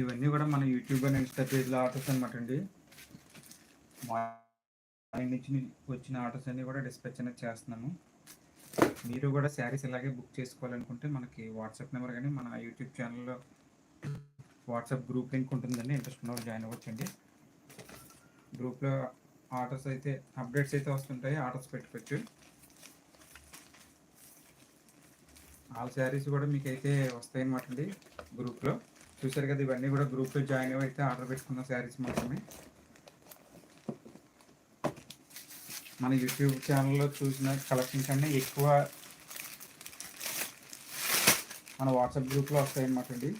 ఇవన్నీ కూడా మన యూట్యూబ్ అండ్ ఇన్స్టా పేజ్లో ఆర్డర్స్ అనమాట అండి. మార్నింగ్ నుంచి వచ్చిన ఆర్డర్స్ అన్నీ కూడా డిస్పాచ్ అనేది చేస్తున్నాము. మీరు కూడా శారీస్ ఇలాగే బుక్ చేసుకోవాలనుకుంటే మనకి వాట్సాప్ నెంబర్ కానీ మన యూట్యూబ్ ఛానల్లో వాట్సాప్ గ్రూప్ లింక్ ఉంటుందండి. ఇంట్రెస్ట్ ఉన్న జాయిన్ అవ్వచ్చండి. గ్రూప్లో ఆర్డర్స్ అయితే అప్డేట్స్ అయితే వస్తుంటాయి. ఆర్డర్స్ పెట్టుకోవచ్చు. ఆల్ శారీస్ కూడా మీకు అయితే వస్తాయి అనమాట అండి గ్రూప్లో. చూసారు కదా ఇవన్నీ కూడా గ్రూప్లో జాయిన్ అయితే ఆర్డర్ పెట్టుకున్న శారీస్ మాత్రమే. మన యూట్యూబ్ ఛానల్లో చూసిన కలెక్షన్ కన్నా ఎక్కువ మన వాట్సాప్ గ్రూప్లో వస్తాయన్నమాట అండి.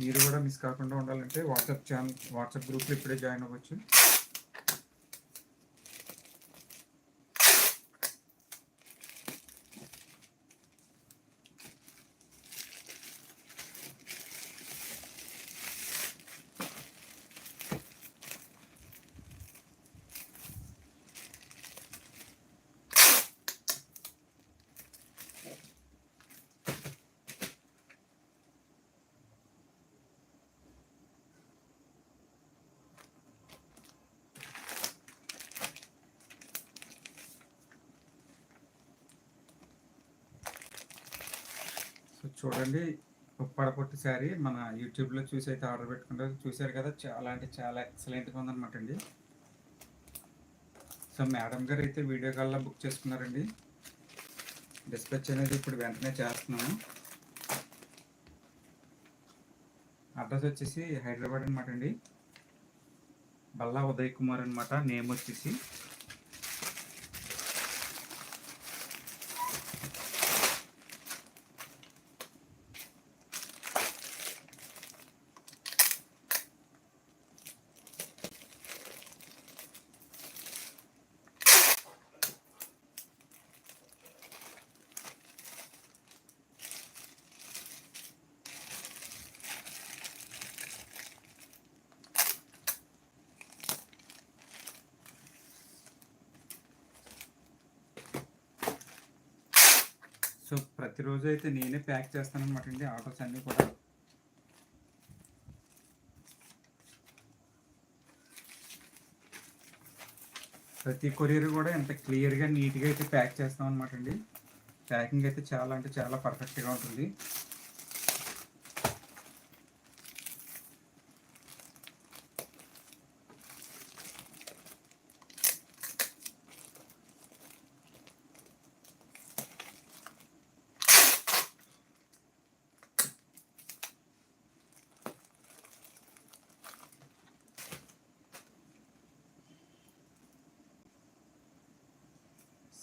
మీరు కూడా మిస్ కాకుండా ఉండాలంటే వాట్సాప్ ఛానల్ వాట్సాప్ గ్రూప్లో ఇప్పుడే జాయిన్ అవ్వచ్చు. చూడండి. ఉప్పాడ శారీ మన యూట్యూబ్లో చూసి అయితే ఆర్డర్ పెట్టుకుంటారు. చూశారు కదా చాలా అంటే చాలా ఎక్సలెంట్గా ఉందన్నమాట అండి. సో మేడం గారు అయితే వీడియో కాల్లో బుక్ చేసుకున్నారండి. డిస్పాచ్ అనేది ఇప్పుడు వెంటనే చేస్తున్నాము. అడ్రస్ వచ్చేసి హైదరాబాద్ అనమాట అండి. బల్లా ఉదయ్ కుమార్ అనమాట నేమ్ వచ్చేసి. సో ప్రతిరోజు అయితే నేనే ప్యాక్ చేస్తాను అనమాట అండి ఆర్డర్స్ అన్నీ కూడా. ప్రతి కొరియర్ కూడా ఎంత క్లియర్గా నీట్గా అయితే ప్యాక్ చేస్తాం అనమాట అండి. ప్యాకింగ్ అయితే చాలా అంటే చాలా పర్ఫెక్ట్గా ఉంటుంది.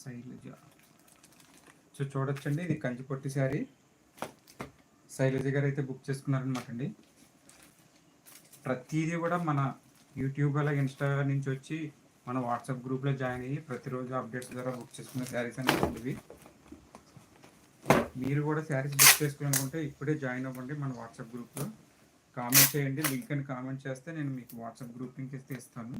శైలజ సో చూడొచ్చండి ఇది కంచిపొట్టి శారీ. శైలజ గారు అయితే బుక్ చేసుకున్నారనమాట అండి. ప్రతిదీ కూడా మన యూట్యూబ్ అలాగే ఇన్స్టా నుంచి వచ్చి మన వాట్సాప్ గ్రూప్లో జాయిన్ అయ్యి ప్రతిరోజు అప్డేట్స్ ద్వారా బుక్ చేసుకున్న శారీస్ అనేవి మీరు కూడా శారీస్ బుక్ చేసుకోవాలనుకుంటే ఇప్పుడే జాయిన్ అవ్వండి మన వాట్సాప్ గ్రూప్లో. కామెంట్ చేయండి లింక్ అని కామెంట్ చేస్తే నేను మీకు వాట్సాప్ గ్రూప్ లింక్ ఇస్తే ఇస్తాను.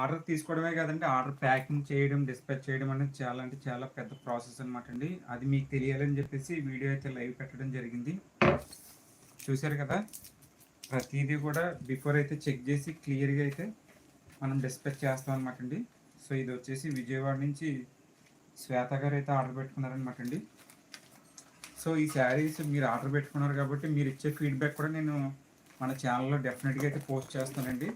ఆర్డర్ తీసుకోవడమే కాదండి ఆర్డర్ ప్యాకింగ్ చేయడం డిస్పాచ్ చేయడం అనేది చాలా అంటే చాలా పెద్ద ప్రాసెస్ అనమాట అండి. అది మీకు తెలియాలని చెప్పేసి వీడియో అయితే లైవ్ పెట్టడం జరిగింది. చూశారు కదా? ప్రతిదీ కూడా బిఫోర్ అయితే చెక్ చేసి క్లియర్గా అయితే మనం డిస్పాచ్ చేస్తాం అనమాట అండి. సో ఇది వచ్చేసి విజయవాడ నుంచి శ్వేత గారు అయితే ఆర్డర్ పెట్టుకున్నారనమాట అండి. సో ఈ శారీస్ మీరు ఆర్డర్ పెట్టుకున్నారు కాబట్టి మీరు ఇచ్చే ఫీడ్బ్యాక్ కూడా నేను మన ఛానల్లో డెఫినెట్గా అయితే పోస్ట్ చేస్తానండి.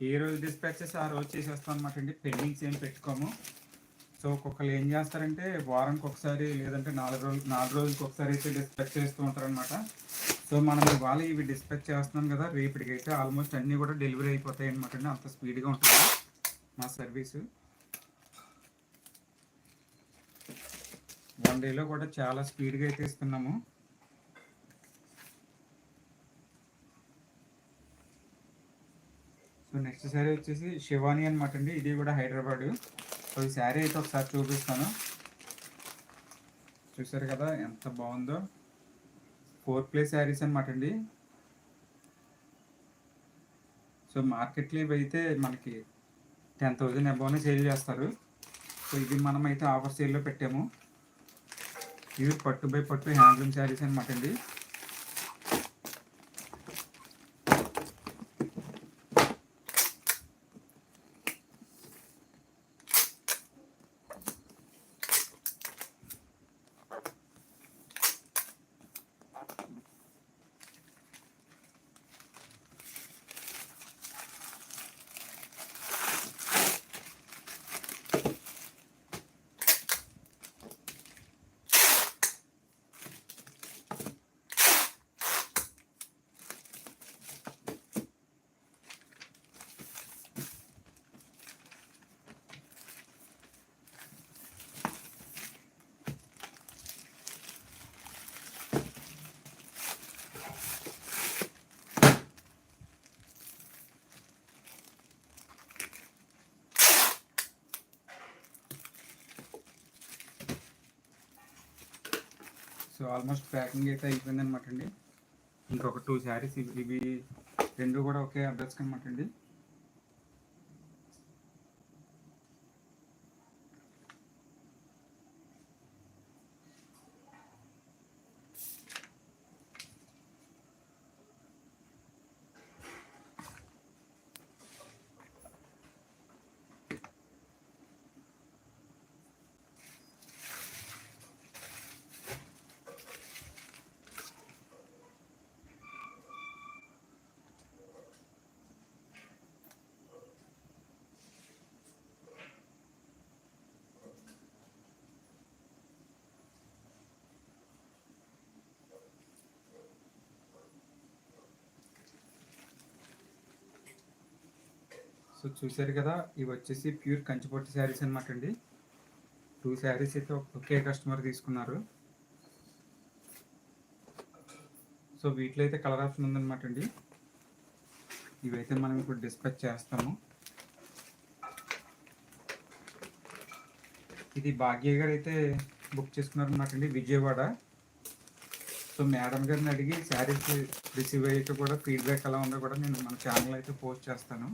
ఏ రోజు డిస్పాచెస్ ఆ రోజు చేసేస్తాం అనమాట అండి. పెండింగ్స్ ఏం పెట్టుకోము. సో ఒక్కొక్కరు ఏం చేస్తారంటే వారానికి ఒకసారి లేదంటే నాలుగు రోజులు నాలుగు రోజులకి ఒకసారి అయితే డిస్పాచ్ చేస్తూ ఉంటారనమాట సో మనం ఇవాళ ఇవి డిస్పాచ్ చేస్తున్నాం కదా రేపటికి అయితే ఆల్మోస్ట్ అన్నీ కూడా డెలివరీ అయిపోతాయి అనమాట అండి. అంత స్పీడ్గా ఉంటుంది మా సర్వీసు వన్ డేలో కూడా చాలా స్పీడ్గా అయితే ఇస్తున్నాము. సో నెక్స్ట్ శారీ వచ్చేసి శివాని అనమాట అండి. ఇది కూడా హైదరాబాద్. సో ఈ శారీ అయితే ఒకసారి చూపిస్తాను. చూసారు కదా ఎంత బాగుందో. ఫోర్ ప్లే శారీస్ అనమాట అండి. సో మార్కెట్లో ఇవి అయితే మనకి టెన్ థౌజండ్ అబౌవ్నే సేల్ చేస్తారు. సో ఇది మనం అయితే ఆఫర్ సేల్లో పెట్టాము. ఇవి పట్టు బై పట్టు హ్యాండ్లూమ్ శారీస్ అనమాట అండి. సో ఆల్మోస్ట్ ప్యాకింగ్ అయితే అయిపోయింది అనమాట అండి ఇంకొక టూ శారీస్ ఇవి రెండు కూడా ఒకే అడ్రస్కి అనమాట అండి సో చూసారు కదా ఇవి వచ్చేసి ప్యూర్ కంచిపట్టు శారీస్ అనమాట అండి. టూ శారీస్ అయితే ఒకే కస్టమర్ తీసుకున్నారు. సో వీటిలో అయితే కలర్ ఆప్షన్ ఉందన్నమాట అండి. ఇవైతే మనం ఇప్పుడు డిస్పాచ్ చేస్తాము. ఇది భాగ్య గారు అయితే బుక్ చేసుకున్నారు అనమాట అండి విజయవాడ. సో మేడం గారిని అడిగి శారీస్ రిసీవ్ అయ్యాక కూడా ఫీడ్బ్యాక్ ఎలా ఉందో కూడా నేను మన ఛానల్ అయితే పోస్ట్ చేస్తాను.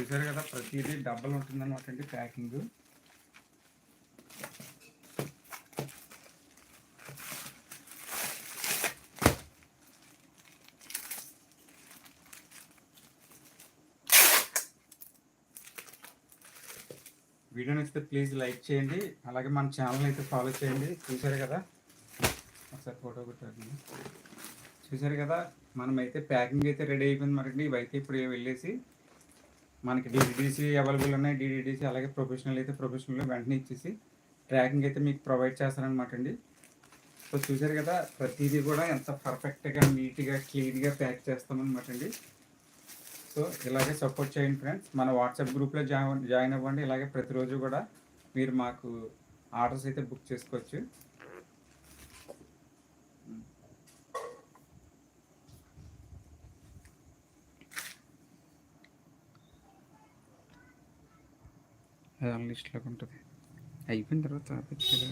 చూసారు కదా ప్రతిదీ డబ్బలు ఉంటుందన్నమాట అండి ప్యాకింగ్ వీడియో నచ్చితే ప్లీజ్ లైక్ చేయండి. అలాగే మన ఛానల్ అయితే ఫాలో చేయండి. చూసారు కదా? ఒకసారి ఫోటో కొట్టారు చూసారు కదా? మనమైతే ప్యాకింగ్ అయితే రెడీ అయిపోయింది మరండి. ఇవైతే ఇప్పుడు వెళ్ళేసి మనకి డిడిడిసి అవైలబుల్ ఉన్నాయి. డిడిడిసి అలాగే ప్రొఫెషనల్ అయితే ప్రొఫెషనల్ వెంటనే ఇచ్చేసి ట్రాకింగ్ అయితే మీకు ప్రొవైడ్ చేస్తారనమాట అండి. సో చూసారు కదా ప్రతిదీ కూడా ఎంత పర్ఫెక్ట్గా నీట్గా క్లీన్గా ప్యాక్ చేస్తామన్నమాట అండి. సో ఇలాగే సపోర్ట్ చేయండి ఫ్రెండ్స్ మన వాట్సాప్ గ్రూప్లో జాయిన్ జాయిన్ అవ్వండి. ఇలాగే ప్రతిరోజు కూడా మీరు మాకు ఆర్డర్స్ అయితే బుక్ చేసుకోవచ్చు. లిస్ట్లోకి ఉంటుంది. అయిపోయిన తర్వాత ఆపచ్చు కదా.